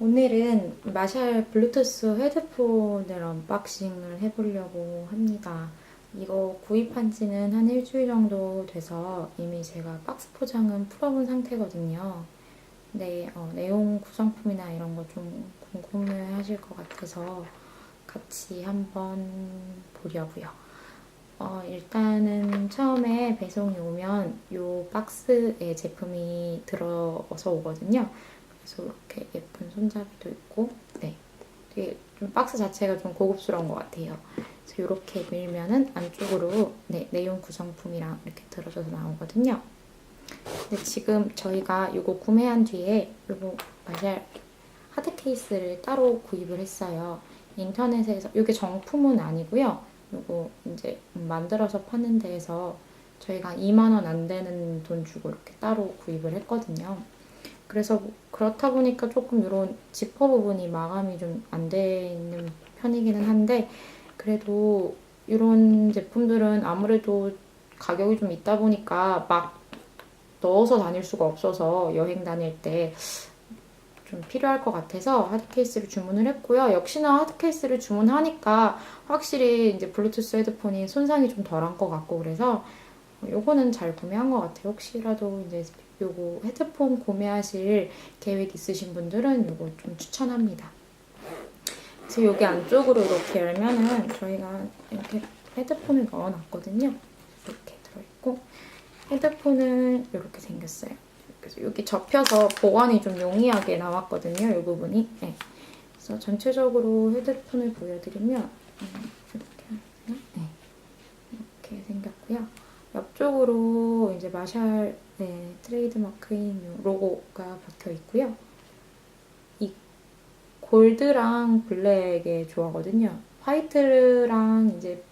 오늘은 마샬 블루투스 헤드폰을 언박싱을 해보려고 합니다. 이거 구입한 지는 한 일주일 정도 돼서 이미 제가 박스 포장은 풀어본 상태거든요. 근데 어, 내용 구성품이나 이런 거 좀 궁금해 하실 것 같아서 같이 한번 보려고요. 어, 일단은 처음에 배송이 오면 이 박스에 제품이 들어서 오거든요. 그래서 이렇게 예쁜 손잡이도 있고, 네. 되게 좀 박스 자체가 좀 고급스러운 것 같아요. 그래서 이렇게 밀면은 안쪽으로 네, 내용 구성품이랑 이렇게 들어져서 나오거든요. 근데 지금 저희가 이거 구매한 뒤에 이거 마샬 하드 케이스를 따로 구입을 했어요. 인터넷에서 이게 정품은 아니고요. 이거 이제 만들어서 파는 데에서 저희가 2만 원 안 되는 돈 주고 이렇게 따로 구입을 했거든요. 그래서 뭐 그렇다 보니까 조금 이런 지퍼 부분이 마감이 좀 안 돼 있는 편이기는 한데 그래도 이런 제품들은 아무래도 가격이 좀 있다 보니까 막 넣어서 다닐 수가 없어서 여행 다닐 때 좀 필요할 것 같아서 하드 케이스를 주문을 했고요. 역시나 하드 케이스를 주문하니까 확실히 이제 블루투스 헤드폰이 손상이 좀 덜한 것 같고 그래서 요거는 잘 구매한 것 같아요. 혹시라도 이제 요거 헤드폰 구매하실 계획 있으신 분들은 요거 좀 추천합니다. 그래서 여기 안쪽으로 이렇게 열면은 저희가 이렇게 헤드폰을 넣어놨거든요. 이렇게 들어있고 헤드폰은 이렇게 생겼어요. 그래서 여기 접혀서 보관이 좀 용이하게 나왔거든요. 이 부분이. 네. 그래서 전체적으로 헤드폰을 보여드리면 음, 이렇게. 네. 이렇게 생겼고요. 옆쪽으로 이제 마샬 네, 트레이드 마크인 요 로고가 박혀 있고요. 이 골드랑 블랙의 조화거든요. 화이트랑 이제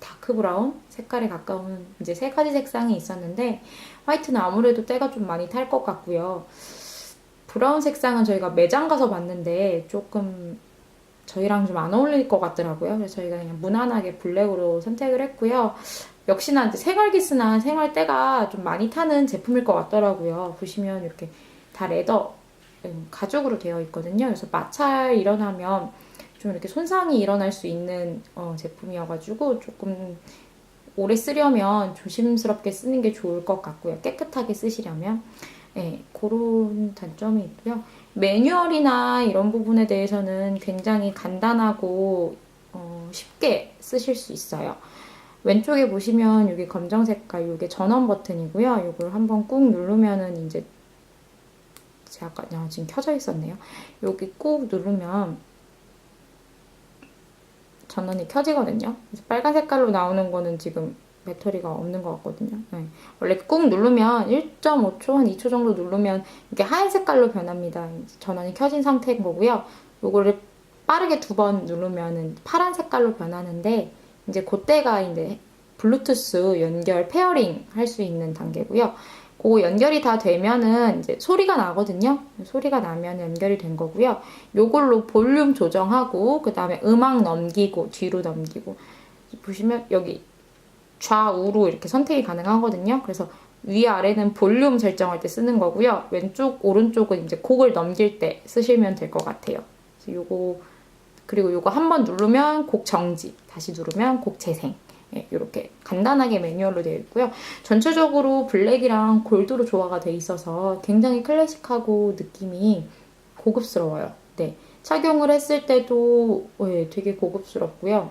다크 브라운 색깔에 가까운 이제 세 가지 색상이 있었는데 화이트는 아무래도 때가 좀 많이 탈 것 같고요. 브라운 색상은 저희가 매장 가서 봤는데 조금 저희랑 좀 안 어울릴 것 같더라고요. 그래서 저희가 그냥 무난하게 블랙으로 선택을 했고요. 역시나 이제 생활기스나 생활때가 좀 많이 타는 제품일 것 같더라고요. 보시면 이렇게 다 레더 음, 가죽으로 되어 있거든요. 그래서 마찰 일어나면 좀 이렇게 손상이 일어날 수 있는 어, 제품이어가지고 조금 오래 쓰려면 조심스럽게 쓰는 게 좋을 것 같고요. 깨끗하게 쓰시려면. 네, 그런 단점이 있고요. 매뉴얼이나 이런 부분에 대해서는 굉장히 간단하고 어, 쉽게 쓰실 수 있어요. 왼쪽에 보시면 여기 검정 색깔 이게 전원 버튼이고요. 이걸 한번 꾹 누르면은 이제 제가 아까 지금 켜져 있었네요. 여기 꾹 누르면 전원이 켜지거든요. 그래서 빨간 색깔로 나오는 거는 지금 배터리가 없는 것 같거든요. 네. 원래 꾹 누르면 1.5초, 한 2초 정도 누르면 이게 하얀 색깔로 변합니다. 전원이 켜진 상태인 거고요. 요거를 빠르게 두 번 누르면 파란 색깔로 변하는데 이제 그때가 이제 블루투스 연결 페어링 할 수 있는 단계고요. 그거 연결이 다 되면은 이제 소리가 나거든요. 소리가 나면 연결이 된 거고요. 요걸로 볼륨 조정하고 그 다음에 음악 넘기고 뒤로 넘기고 보시면 여기 좌우로 이렇게 선택이 가능하거든요. 그래서 위아래는 볼륨 설정할 때 쓰는 거고요. 왼쪽 오른쪽은 이제 곡을 넘길 때 쓰시면 될 것 같아요. 그래서 요거 그리고 요거 한 번 누르면 곡 정지, 다시 누르면 곡 재생. 예, 이렇게 간단하게 매뉴얼로 되어 있고요. 전체적으로 블랙이랑 골드로 조화가 돼 있어서 굉장히 클래식하고 느낌이 고급스러워요. 네. 착용을 했을 때도 예, 되게 고급스럽고요.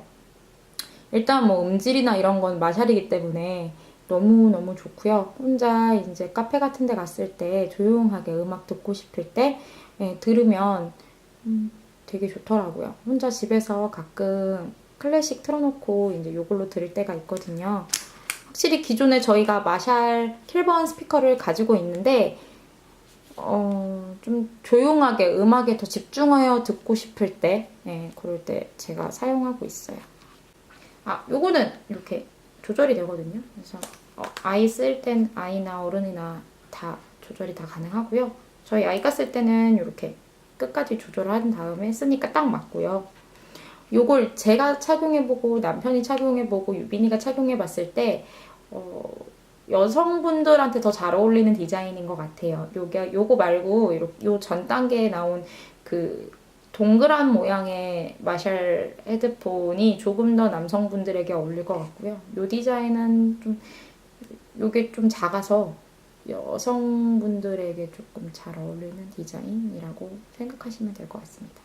일단 뭐 음질이나 이런 건 마샬이기 때문에 너무너무 좋고요. 혼자 이제 카페 같은 데 갔을 때 조용하게 음악 듣고 싶을 때 예, 들으면 음, 되게 좋더라고요. 혼자 집에서 가끔 클래식 틀어놓고 이제 이걸로 들을 때가 있거든요. 확실히 기존에 저희가 마샬 킬번 스피커를 가지고 있는데 어, 좀 조용하게 음악에 더 집중하여 듣고 싶을 때 네, 그럴 때 제가 사용하고 있어요. 아, 요거는 이렇게 조절이 되거든요. 그래서 어, 아이 쓸 땐 아이나 어른이나 다 조절이 다 가능하고요. 저희 아이가 쓸 때는 이렇게 끝까지 조절한 다음에 쓰니까 딱 맞고요. 요걸 제가 착용해보고 남편이 착용해보고 유빈이가 착용해봤을 때 어, 여성분들한테 더 잘 어울리는 디자인인 것 같아요. 요게 요거 말고 요 전 단계에 나온 그 동그란 모양의 마샬 헤드폰이 조금 더 남성분들에게 어울릴 것 같고요. 요 디자인은 좀 요게 좀 작아서 여성분들에게 조금 잘 어울리는 디자인이라고 생각하시면 될 것 같습니다.